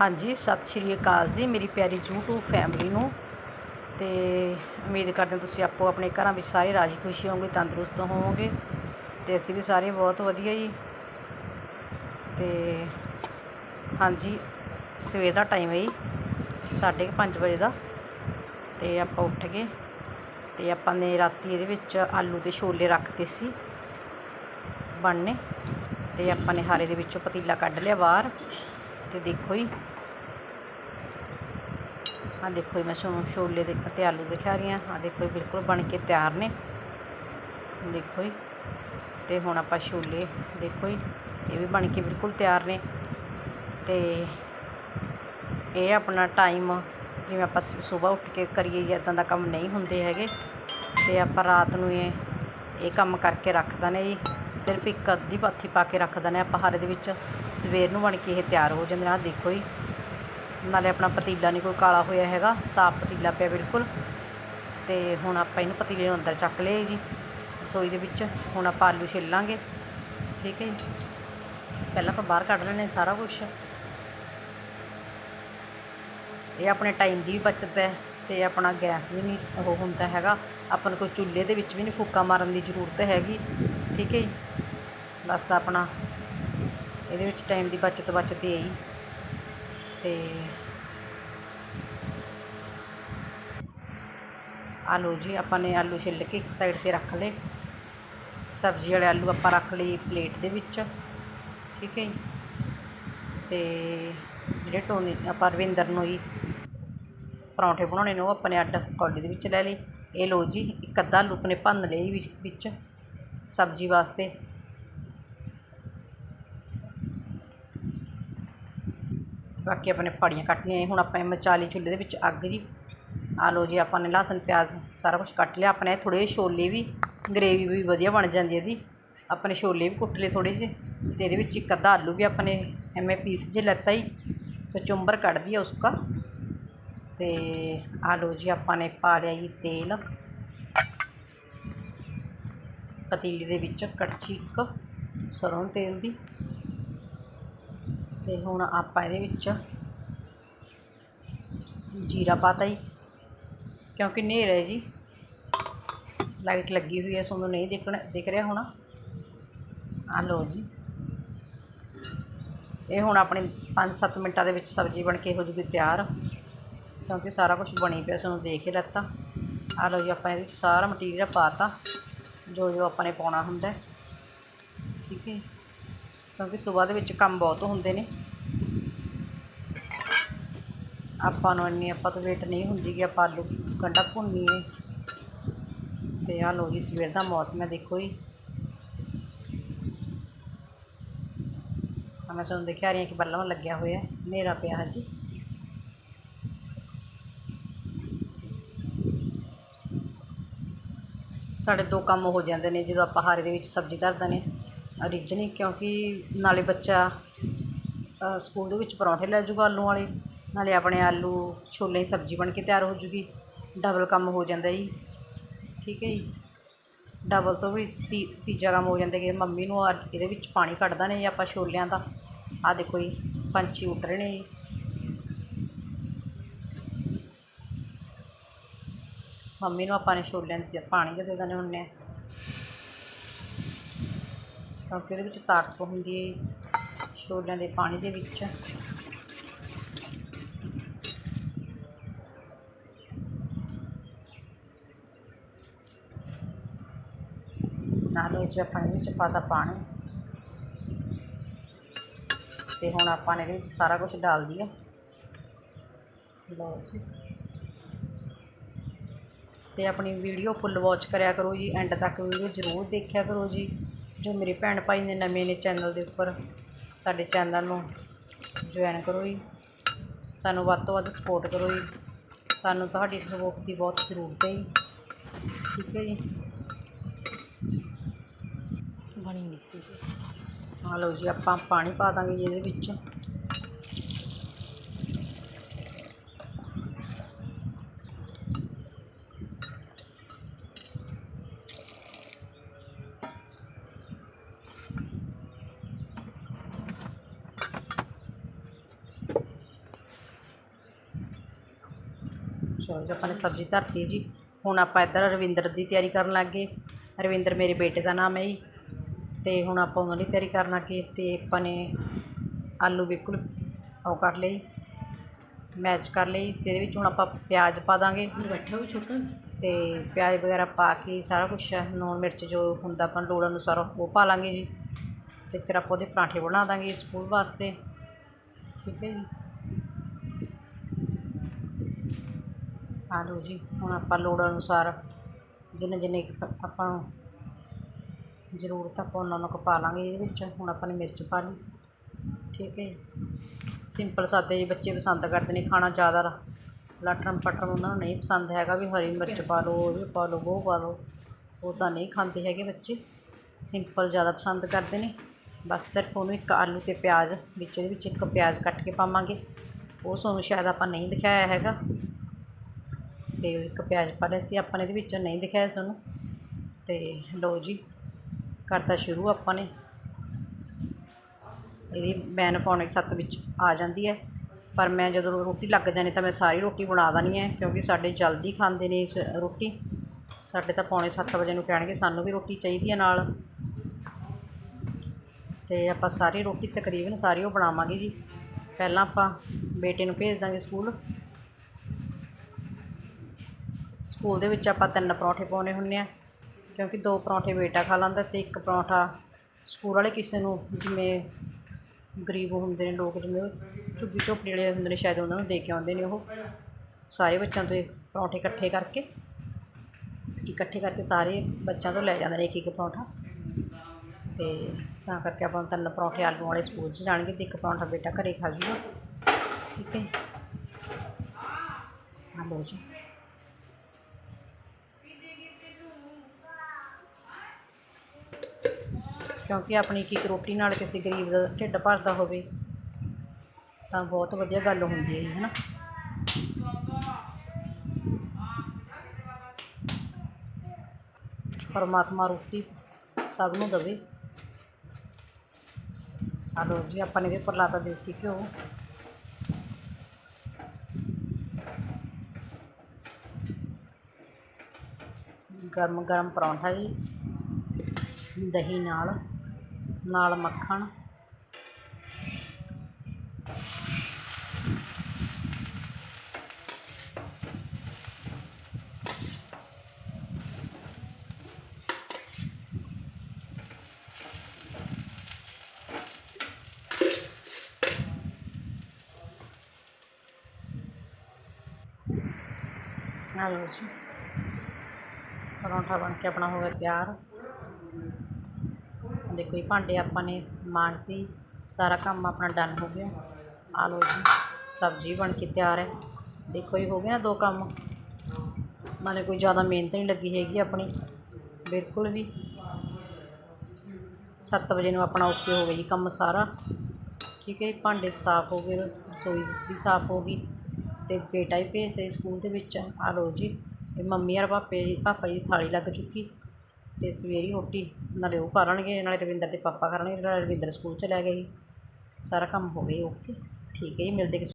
ਹਾਂਜੀ, ਸਤਿ ਸ਼੍ਰੀ ਅਕਾਲ ਜੀ, ਮੇਰੀ ਪਿਆਰੀ YouTube ਫੈਮਿਲੀ ਨੂੰ। ਤੇ ਉਮੀਦ ਕਰਦੇ ਹਾਂ ਤੁਸੀਂ ਆਪੋ ਆਪਣੇ ਘਰਾਂ ਵਿੱਚ ਸਾਰੇ ਰਾਜੀ ਖੁਸ਼ੀ ਹੋਵੋਗੇ, ਤੰਦਰੁਸਤ ਹੋਵੋਗੇ। ਤੇ ਅਸੀਂ ਵੀ ਸਾਰੇ ਬਹੁਤ ਵਧੀਆ ਜੀ। ਤੇ ਹਾਂਜੀ, ਸਵੇਰ ਦਾ ਟਾਈਮ ਹੈ ਜੀ, ਸਾਢੇ ਕੁ ਪੰਜ ਵਜੇ ਦਾ। ਤੇ ਆਪਾਂ ਉੱਠ ਗਏ। ਤੇ ਆਪਾਂ ਨੇ ਰਾਤੀ ਇਹਦੇ ਵਿੱਚ ਆਲੂ ਤੇ ਛੋਲੇ ਰੱਖਤੇ ਸੀ, ਬਣਨੇ। ਤੇ ਆਪਾਂ ਨੇ ਹਾਰੇ ਦੇ ਵਿੱਚੋਂ ਪਤੀਲਾ ਕੱਢ ਲਿਆ ਬਾਹਰ। ਤੇ ਦੇਖੋ ਜੀ ਆ ਦੇਖੋ ਜੀ, ਮੈਂ ਤੁਹਾਨੂੰ ਛੋਲੇ ਦੇ ਅਤੇ ਆਲੂ ਦਿਖਾ ਰਹੀ ਹਾਂ। ਆ ਦੇਖੋ ਜੀ, ਬਿਲਕੁਲ ਬਣ ਕੇ ਤਿਆਰ ਨੇ। ਦੇਖੋ ਜੀ, ਤੇ ਹੁਣ ਆਪਾਂ ਛੋਲੇ ਦੇਖੋ ਜੀ, ਇਹ ਵੀ ਬਣ ਕੇ ਬਿਲਕੁਲ ਤਿਆਰ ਨੇ। ਤੇ ਇਹ ਆਪਣਾ ਟਾਈਮ ਜਿਵੇਂ ਆਪਾਂ ਸਵੇਰ ਉੱਠ ਕੇ ਕਰੀਏ ਜਾਂ ਇੱਦਾਂ ਦਾ ਕੰਮ ਨਹੀਂ ਹੁੰਦੇ ਹੈਗੇ, ਤੇ ਆਪਾਂ ਰਾਤ ਨੂੰ ਇਹ ਇਹ ਕੰਮ ਕਰਕੇ ਰੱਖਦਾ ਨੇ ਜੀ। ਸਿਰਫ ਇੱਕ ਅੱਧੀ ਪਾਥੀ ਪਾ ਕੇ ਰੱਖਦਾ ਨੇ ਆਪਾਂ ਹਾਰੇ ਦੇ ਵਿੱਚ। ਸਵੇਰ ਨੂੰ ਬਣ ਕੇ ਇਹ ਤਿਆਰ ਹੋ ਜਾਂਦੇ ਨੇ। ਦੇਖੋ ਜੀ ਨਾਲੇ ਆਪਣਾ ਪਤੀਲਾ ਨਹੀਂ ਕੋਈ ਕਾਲਾ ਹੋਇਆ ਹੈਗਾ, ਸਾਫ਼ ਪਤੀਲਾ ਪਿਆ ਬਿਲਕੁਲ। ਤੇ ਹੁਣ ਆਪਾਂ ਇਹਨੂੰ ਪਤੀਲੇ ਨੂੰ ਅੰਦਰ ਚੱਕ ਲਏ ਜੀ, ਰਸੋਈ ਦੇ ਵਿੱਚ। ਹੁਣ ਆਪਾਂ ਆਲੂ ਛਿੱਲਾਂਗੇ ਠੀਕ ਹੈ ਜੀ। ਪਹਿਲਾਂ ਆਪਾਂ ਬਾਹਰ ਕੱਢ ਲੈਣੇ ਸਾਰਾ ਕੁਝ ਇਹ ਆਪਣੇ ਟਾਈਮ ਦੀ ਵੀ ਬਚਤ ਹੈ ਤੇ ਆਪਣਾ ਗੈਸ ਵੀ ਨਹੀਂ ਉਹ ਹੁੰਦਾ ਹੈਗਾ। ਆਪਾਂ ਨੂੰ ਕੋਈ ਚੁੱਲ੍ਹੇ ਦੇ ਵਿੱਚ ਵੀ ਨਹੀਂ ਫੂਕਾ ਮਾਰਨ ਦੀ ਜ਼ਰੂਰਤ ਹੈਗੀ, ਠੀਕ ਹੈ ਜੀ। ਬਸ ਆਪਣਾ ਇਹਦੇ ਵਿੱਚ ਟਾਈਮ ਦੀ ਬਚਤ ਬਚਦੀ ਹੈ ਜੀ। ਤੇ ਆਲੂ ਜੀ, ਆਪਾਂ ਨੇ ਆਲੂ ਛਿੱਲ ਕੇ ਇੱਕ ਸਾਈਡ ਤੇ ਰੱਖ ਲਏ। ਸਬਜ਼ੀ ਵਾਲੇ ਆਲੂ ਆਪਾਂ ਰੱਖ ਲਈ ਪਲੇਟ ਦੇ ਵਿੱਚ, ਠੀਕ ਹੈ ਜੀ। ਤੇ ਜਿਹੜੇ ਟੋਨੀ, ਆਪਾਂ ਰਵਿੰਦਰ ਨੂੰ ਜੀ ਪਰੌਂਠੇ ਬਣਾਉਣੇ ਨੇ, ਉਹ ਆਪਾਂ ਨੇ ਅੱਡ ਕੌਲੀ ਦੇ ਵਿੱਚ ਲੈ ਲਈ ਇਹ ਲਓ ਜੀ, ਇੱਕ ਅੱਧਾ ਆਲੂ ਆਪਣੇ ਭੰਨ ਲਏ ਜੀ ਵਿੱਚ ਸਬਜ਼ੀ ਵਾਸਤੇ। ਬਾਕੀ ਆਪਣੇ ਫਾੜੀਆਂ ਕੱਟ ਲਈਆਂ ਹੁਣ ਆਪਾਂ ਮਚਾਲੀ ਚੁੱਲ੍ਹੇ ਦੇ ਵਿੱਚ ਅੱਗ ਜੀ। ਆ ਲਓ ਜੀ, ਆਪਾਂ ਨੇ ਲਸਣ, ਪਿਆਜ਼ ਸਾਰਾ ਕੁਝ ਕੱਟ ਲਿਆ। ਆਪਣੇ ਥੋੜ੍ਹੇ ਛੋਲੇ ਵੀ, ਗਰੇਵੀ ਵੀ ਵਧੀਆ ਬਣ ਜਾਂਦੀ ਹੈ ਇਹਦੀ ਆਪਣੇ ਛੋਲੇ ਵੀ ਕੁੱਟ ਲਏ ਥੋੜ੍ਹੇ ਜਿਹੇ ਅਤੇ ਇਹਦੇ ਵਿੱਚ ਇੱਕ ਅੱਧਾ ਆਲੂ ਵੀ ਆਪਣੇ ਐਵੇਂ ਪੀਸ ਜੇ ਲੈਤਾ ਹੀ ਤੇ ਚੁੰਬਰ ਕੱਢ ਦਿਆ ਉਸਕਾ ਤੇ ਆ ਲਓ ਜੀ, ਆਪਾਂ ਨੇ ਪਾ ਲਿਆ ਜੀ ਤੇਲ। ਪਤੀਲੀ ਦੇ ਵਿੱਚ ਕੜਛੀ ਇੱਕ ਸਰੋਂ ਤੇਲ ਦੀ। ਤੇ ਹੁਣ ਆਪਾਂ ਇਹਦੇ ਵਿੱਚ ਜੀਰਾ ਪਾਤਾ ਜੀ। ਕਿਉਂਕਿ ਹਨੇਰਾ ਹੈ ਜੀ। ਲਾਈਟ ਲੱਗੀ ਹੋਈ ਹੈ ਤੁਹਾਨੂੰ ਨਹੀਂ ਦੇਖਣਾ, ਦਿਖ ਰਿਹਾ ਹੋਣਾ। ਆ ਲਓ ਜੀ। ਇਹ ਹੁਣ ਆਪਣੇ 5-7 ਮਿੰਟਾਂ ਦੇ ਵਿੱਚ ਸਬਜ਼ੀ ਬਣ ਕੇ ਹੋ ਜੂਗੀ ਤਿਆਰ। ਕਿਉਂਕਿ ਸਾਰਾ ਕੁਝ ਬਣੀ ਪਿਆ ਤੁਹਾਨੂੰ ਦੇਖ ਹੀ ਲੱਤਾ। ਆ ਲਓ ਜੀ, ਆਪਾਂ ਇਹਦੇ ਵਿੱਚ ਸਾਰਾ ਮਟੀਰੀਅਲ ਪਾਤਾ। ਜੋ ਜੋ ਆਪਾਂ ਨੇ ਪਾਉਣਾ ਹੁੰਦਾ ਠੀਕ ਹੈ ਕਿਉਂਕਿ ਸਵੇਰ ਦੇ ਵਿੱਚ ਕੰਮ ਬਹੁਤ ਹੁੰਦੇ ਨੇ। ਆਪਾਂ ਨੂੰ ਇੰਨੀ ਆਪਾਂ ਤੋਂ ਵੇਟ ਨਹੀਂ ਹੁੰਦੀ ਕਿ ਆਪਾਂ ਆਲੂ ਗੰਢਾ ਭੁੰਨੀਏ। ਤੇ ਆ ਲੋ ਜੀ, ਸਵੇਰ ਦਾ ਮੌਸਮ ਹੈ, ਦੇਖੋ ਜੀ। ਆ ਮੈਂ ਤੁਹਾਨੂੰ ਦਿਖਾ ਰਹੀ ਹਾਂ ਕਿ ਬੱਲਮ ਲੱਗਿਆ ਹੋਇਆ ਹਨੇਰਾ ਪਿਆ ਹੈ ਜੀ। ਸਾਡੇ ਦੋ ਕੰਮ ਹੋ ਜਾਂਦੇ ਨੇ, ਜਦੋਂ ਆਪਾਂ ਹਾਰੇ ਦੇ ਵਿੱਚ ਸਬਜ਼ੀ ਧਰਦੇ ਨੇ। ਰਿਜਣੀ ਕਿਉਂਕਿ ਨਾਲੇ ਬੱਚਾ ਸਕੂਲ ਦੇ ਵਿੱਚ ਪਰੌਂਠੇ ਲੈ ਜੂਗਾ ਆਲੂ ਵਾਲੇ। ਨਾਲੇ ਆਪਣੇ ਆਲੂ, ਛੋਲੇ ਦੀ ਸਬਜ਼ੀ ਬਣ ਕੇ ਤਿਆਰ ਹੋ ਜੂਗੀ। ਡਬਲ ਕੰਮ ਹੋ ਜਾਂਦਾ ਜੀ। ਠੀਕ ਹੈ ਜੀ। ਡਬਲ ਤੋਂ ਵੀ ਤੀ, ਤੀਜਾ ਕੰਮ ਹੋ ਜਾਂਦਾ ਕਿ ਮੰਮੀ ਨੂੰ ਆ ਇਹਦੇ ਵਿੱਚ ਪਾਣੀ ਕੱਢਦਾ ਨੇ ਜੀ ਆਪਾਂ ਛੋਲਿਆਂ ਦਾ। ਆ ਦੇਖੋ ਜੀ, ਪੰਛੀ ਉੱਡ ਰਹੇ ਨੇ ਜੀ। ਮੰਮੀ ਨੂੰ ਆਪਾਂ ਨੇ ਛੋਲਿਆਂ ਦੇ ਪਾਣੀ ਦੇ ਦਿੰਦੇ ਹੁੰਦੇ ਹਾਂ ਕਿਉਂਕਿ ਉਹਦੇ ਵਿੱਚ ਤਾਕਤ ਹੁੰਦੀ ਹੈ ਛੋਲਿਆਂ ਦੇ ਪਾਣੀ ਦੇ ਵਿੱਚ। ਨਾਲੇ ਚ ਆਪਾਂ ਇਹਦੇ ਵਿੱਚ ਪਾਤਾ ਪਾਣੀ। ਤੇ ਹੁਣ ਆਪਾਂ ਨੇ ਇਹਦੇ ਵਿੱਚ ਸਾਰਾ ਕੁਝ ਡਾਲ ਦਿਆ ਲਓ ਜੀ। ਤੇ ਆਪਣੀ ਵੀਡੀਓ ਫੁੱਲ ਵਾਚ ਕਰਿਆ ਕਰੋ ਜੀ ਐਂਡ ਤੱਕ ਵੀਡੀਓ ਜ਼ਰੂਰ ਦੇਖਿਆ ਕਰੋ ਜੀ। ਜੋ ਮੇਰੇ ਭੈਣ ਭਾਈ ਨੇ ਨਵੇਂ ਨੇ ਚੈਨਲ ਦੇ ਉੱਪਰ ਸਾਡੇ ਚੈਨਲ ਨੂੰ ਜੁਆਇਨ ਕਰੋ ਜੀ ਸਾਨੂੰ ਵੱਧ ਤੋਂ ਵੱਧ ਸਪੋਰਟ ਕਰੋ ਜੀ ਸਾਨੂੰ ਤੁਹਾਡੀ ਸਪੋਰਟ ਦੀ ਬਹੁਤ ਜ਼ਰੂਰਤ ਹੈ ਜੀ। ਠੀਕ ਹੈ ਜੀ। ਬਣੀ ਨਹੀਂ ਸੀ। ਆ ਲਓ ਜੀ, ਆਪਾਂ ਪਾਣੀ ਪਾ ਦਾਂਗੇ ਜੀ ਇਹਦੇ ਵਿੱਚ। ਚਲੋ ਜੀ ਆਪਾਂ ਨੇ ਸਬਜ਼ੀ ਧਰਤੀ ਜੀ। ਹੁਣ ਆਪਾਂ ਇੱਧਰ ਰਵਿੰਦਰ ਦੀ ਤਿਆਰੀ ਕਰਨ ਲੱਗ ਗਏ। ਰਵਿੰਦਰ ਮੇਰੇ ਬੇਟੇ ਦਾ ਨਾਮ ਹੈ ਜੀ। ਅਤੇ ਹੁਣ ਆਪਾਂ ਉਹਨਾਂ ਦੀ ਤਿਆਰੀ ਕਰਨ ਲੱਗੇ ਅਤੇ ਆਪਾਂ ਨੇ ਆਲੂ ਬਿਲਕੁਲ ਉਹ ਕਰ ਲਈ ਮੈਚ ਕਰ ਲਈ ਅਤੇ ਇਹਦੇ ਵਿੱਚ ਹੁਣ ਆਪਾਂ ਪਿਆਜ਼ ਪਾ ਦਾਂਗੇ। ਬੈਠਾ ਵੀ ਛੋਟਾ ਅਤੇ ਪਿਆਜ਼ ਵਗੈਰਾ ਪਾ ਕੇ ਸਾਰਾ ਕੁਛ ਲੂਣ ਮਿਰਚ ਜੋ ਹੁੰਦਾ ਆਪਾਂ ਲੋੜ ਅਨੁਸਾਰ ਉਹ ਪਾ ਲਾਂਗੇ ਜੀ। ਅਤੇ ਫਿਰ ਆਪਾਂ ਉਹਦੇ ਪਰਾਂਠੇ ਬਣਾ ਦਾਂਗੇ ਸਕੂਲ ਵਾਸਤੇ। ਠੀਕ ਹੈ ਜੀ। ਆ ਲਓ ਜੀ ਹੁਣ ਆਪਾਂ ਲੋੜ ਅਨੁਸਾਰ ਜਿੰਨੇ ਜਿੰਨੇ ਆਪਾਂ ਨੂੰ ਜ਼ਰੂਰਤ ਆਪਾਂ ਉਹਨਾਂ ਨੂੰ ਪਾ ਲਾਂਗੇ ਇਹਦੇ ਵਿੱਚ। ਹੁਣ ਆਪਾਂ ਨੇ ਮਿਰਚ ਪਾ ਲਈ ਠੀਕ ਹੈ ਜੀ। ਸਿੰਪਲ ਸਾਦੇ ਜਿਹੇ ਬੱਚੇ ਪਸੰਦ ਕਰਦੇ ਨੇ ਖਾਣਾ ਜ਼ਿਆਦਾ ਲਟਰਮ ਪਟਰਮ ਉਹਨਾਂ ਨੂੰ ਨਹੀਂ ਪਸੰਦ ਹੈਗਾ ਵੀ ਹਰੀ ਮਿਰਚ ਪਾ ਲਓ ਉਹ ਵੀ ਪਾ ਲਓ ਉਹ ਪਾ ਲਓ ਉਹ ਤਾਂ ਨਹੀਂ ਖਾਂਦੇ ਹੈਗੇ ਬੱਚੇ। ਸਿੰਪਲ ਜ਼ਿਆਦਾ ਪਸੰਦ ਕਰਦੇ ਨੇ ਬਸ ਸਿਰਫ ਉਹਨੂੰ ਇੱਕ ਆਲੂ ਅਤੇ ਪਿਆਜ਼ ਵਿੱਚ ਇਹਦੇ ਵਿੱਚ ਇੱਕ ਪਿਆਜ਼ ਕੱਟ ਕੇ ਪਾਵਾਂਗੇ। ਉਹ ਤੁਹਾਨੂੰ ਸ਼ਾਇਦ ਆਪਾਂ ਨਹੀਂ ਦਿਖਾਇਆ ਹੈਗਾ। ਅਤੇ ਇੱਕ ਪਿਆਜ਼ ਪਾ ਲਿਆ ਸੀ, ਆਪਾਂ ਨੇ ਇਹਦੇ ਵਿੱਚੋਂ ਨਹੀਂ ਦਿਖਾਇਆ ਤੁਹਾਨੂੰ ਅਤੇ ਲਓ ਜੀ, ਕਰਤਾ ਸ਼ੁਰੂ ਆਪਾਂ ਨੇ। ਇਹਦੀ ਮੈਨ ਪੌਣੇ ਸੱਤ ਵਿੱਚ ਆ ਜਾਂਦੀ ਹੈ। ਪਰ ਮੈਂ ਜਦੋਂ ਰੋਟੀ ਲੱਗ ਜਾਣੀ ਤਾਂ ਮੈਂ ਸਾਰੀ ਰੋਟੀ ਬਣਾ ਦੇਣੀ ਹੈ, ਕਿਉਂਕਿ ਸਾਡੇ ਜਲਦੀ ਖਾਂਦੇ ਨੇ ਇਸ ਰੋਟੀ। ਸਾਡੇ ਤਾਂ ਪੌਣੇ ਸੱਤ ਵਜੇ ਨੂੰ ਕਹਿਣਗੇ ਸਾਨੂੰ ਵੀ ਰੋਟੀ ਚਾਹੀਦੀ ਹੈ ਨਾਲ। ਅਤੇ ਆਪਾਂ ਸਾਰੀ ਰੋਟੀ ਤਕਰੀਬਨ ਸਾਰੀ ਉਹ ਬਣਾਵਾਂਗੇ ਜੀ। ਪਹਿਲਾਂ ਆਪਾਂ ਬੇਟੇ ਨੂੰ ਭੇਜ ਦਾਂਗੇ ਸਕੂਲ। ਸਕੂਲ ਦੇ ਵਿੱਚ ਆਪਾਂ ਤਿੰਨ ਪਰੌਂਠੇ ਪਾਉਣੇ ਹੁੰਦੇ ਆ ਕਿਉਂਕਿ ਦੋ ਪਰੌਂਠੇ ਬੇਟਾ ਖਾ ਲੈਂਦਾ ਅਤੇ ਇੱਕ ਪਰੌਂਠਾ ਸਕੂਲ ਵਾਲੇ ਕਿਸੇ ਨੂੰ ਜਿਵੇਂ ਗਰੀਬ ਹੁੰਦੇ ਨੇ, ਲੋਕ ਜਿਵੇਂ ਝੁੱਗੀ ਝੋਪੜੀ ਵਾਲੇ ਹੁੰਦੇ ਨੇ, ਸ਼ਾਇਦ ਉਹਨਾਂ ਨੂੰ ਦੇ ਕੇ ਆਉਂਦੇ ਨੇ ਉਹ। ਸਾਰੇ ਬੱਚਿਆਂ ਤੋਂ ਪਰੌਂਠੇ ਇਕੱਠੇ ਕਰਕੇ ਇਕੱਠੇ ਕਰਕੇ ਸਾਰੇ ਬੱਚਿਆਂ ਤੋਂ ਲੈ ਜਾਂਦੇ ਨੇ ਇੱਕ ਇੱਕ ਪਰੌਂਠਾ। ਅਤੇ ਤਾਂ ਕਰਕੇ ਆਪਾਂ ਤਿੰਨ ਪਰੌਂਠੇ ਆਲੂ ਵਾਲੇ ਸਕੂਲ 'ਚ ਜਾਣਗੇ ਅਤੇ ਇੱਕ ਪਰੌਂਠਾ ਬੇਟਾ ਘਰੇ ਖਾ ਜੂਗਾ। ਠੀਕ ਹੈ ਆ ਲਓ ਜੀ। ਕਿਉਂਕਿ ਆਪਣੀ ਇੱਕ ਇੱਕ ਰੋਟੀ ਨਾਲ ਕਿਸੇ ਗਰੀਬ ਦਾ ਢਿੱਡ ਭਰਦਾ ਹੋਵੇ, ਤਾਂ ਬਹੁਤ ਵਧੀਆ ਗੱਲ ਹੁੰਦੀ ਹੈ ਜੀ ਹੈ ਨਾ ਪਰਮਾਤਮਾ ਰੋਟੀ ਸਭ ਨੂੰ ਦੇਵੇ। ਆ ਜੀ, ਆਪਾਂ ਨੇ ਵੀ ਉੱਪਰ ਲਾਤਾ ਦੇਸੀ ਘਿਓ। ਗਰਮ ਗਰਮ ਪਰੌਂਠਾ ਜੀ, ਦਹੀਂ ਨਾਲ। ਨਾਲ ਮੱਖਣ। ਆ ਲਓ ਜੀ। ਪਰੌਂਠਾ ਬਣ ਕੇ ਆਪਣਾ ਹੋ ਗਿਆ ਤਿਆਰ। ਦੇਖੋ ਜੀ ਭਾਂਡੇ ਆਪਾਂ ਨੇ ਮਾਂਜਤੀ ਸਾਰਾ ਕੰਮ ਆਪਣਾ ਡਨ ਹੋ ਗਿਆ। ਆ ਲਓ ਜੀ, ਸਬਜ਼ੀ ਬਣ ਕੇ ਤਿਆਰ ਹੈ। ਦੇਖੋ ਜੀ ਹੋ ਗਏ ਨਾ ਦੋ ਕੰਮ। ਨਾਲੇ ਕੋਈ ਜ਼ਿਆਦਾ ਮਿਹਨਤ ਨਹੀਂ ਲੱਗੀ ਹੈਗੀ ਆਪਣੀ, ਬਿਲਕੁਲ ਵੀ। 7 ਵਜੇ ਨੂੰ ਆਪਣਾ ਓਕੇ ਹੋ ਗਿਆ ਜੀ ਕੰਮ ਸਾਰਾ। ਠੀਕ ਹੈ ਜੀ, ਭਾਂਡੇ ਸਾਫ਼ ਹੋ ਗਏ, ਰਸੋਈ ਵੀ ਸਾਫ਼ ਹੋ ਗਈ ਅਤੇ ਬੇਟਾ ਹੀ ਭੇਜਦੇ ਸਕੂਲ ਦੇ ਵਿੱਚ। ਆ ਲਓ ਜੀ, ਇਹ ਮੰਮੀ ਔਰ ਪਾਪੇ ਜੀ ਪਾਪਾ ਜੀ ਦੀ ਥਾਲੀ ਲੱਗ ਚੁੱਕੀ। ਅਤੇ ਸਵੇਰੀ ਰੋਟੀ ਨਾਲੇ ਉਹ ਕਰਨਗੇ ਨਾਲੇ ਰਵਿੰਦਰ ਦੇ ਪਾਪਾ ਕਰਨਗੇ ਨਾਲੇ ਰਵਿੰਦਰ ਸਕੂਲ ਚ ਲੈ ਗਏ ਸਾਰਾ ਕੰਮ ਹੋ ਗਿਆ ਓਕੇ ਠੀਕ ਹੈ ਜੀ, ਮਿਲਦੇ ਕਿਸੇ